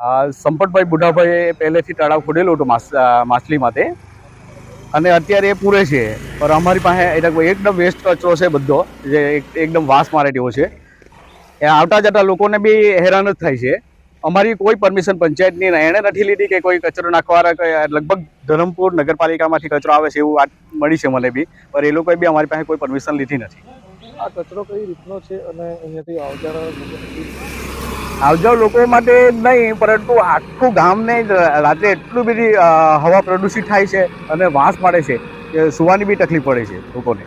સંપતભાઈ બુઢાભાઈએ પહેલેથી તળાવ ખોદેલું હતું માછલી માટે અને અત્યારે એ પૂરે છે. પણ અમારી પાસે એકદમ વેસ્ટ કચરો છે બધો, જે એકદમ વાસ મારે તેવો છે. એ આવતા જતા લોકોને બી હેરાન જ થાય છે. અમારી કોઈ પરમિશન પંચાયતની એણે નથી લીધી કે કોઈ કચરો નાખવાના લગભગ ધરમપુર નગરપાલિકામાંથી કચરો આવે છે એવું વાત મળી છે મને બી. પણ એ લોકોએ બી અમારી પાસે કોઈ પરમિશન લીધી નથી. આ કચરો કઈ રીતનો છે? અને અહીંયાથી આવજારા આવજાવ લોકો માટે નહીં પરંતુ આખું ગામને રાત્રે એટલું બધી હવા પ્રદૂષિત થાય છે અને વાંસ પાડે છે કે સુવાની બી તકલીફ પડે છે લોકોને.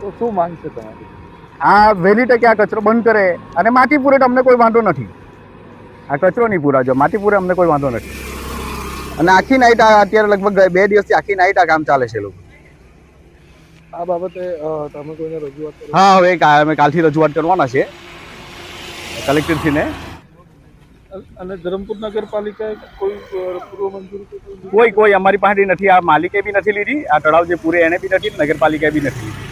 તો શું માંગ છે તમારી? આ વહેલી તકે આ કચરો બંધ કરે અને માટીપુરે અમને કોઈ વાંધો નથી. આ કચરો નહીં પૂરાજો માટીપુરે અમને કોઈ વાંધો નથી. અને આખી નાઈટ આ અત્યારે લગભગ બે દિવસથી આખી નાઈટ આ કામ ચાલે છે લોકો. આ બાબતે તમે કોઈને રજૂઆત હા હવે અમે કાલથી રજૂઆત કરવાના છે. કલેક્ટરશ્રીને અને ધરમપુર નગરપાલિકાએ કોઈ પૂર્વ મંજૂરી કોઈ કોઈ કોઈ અમારી પાસે નથી. આ માલિકે બી નથી લીધી. આ તળાવ જે પૂરે એને બી નથી નગરપાલિકાએ બી નથી લીધી.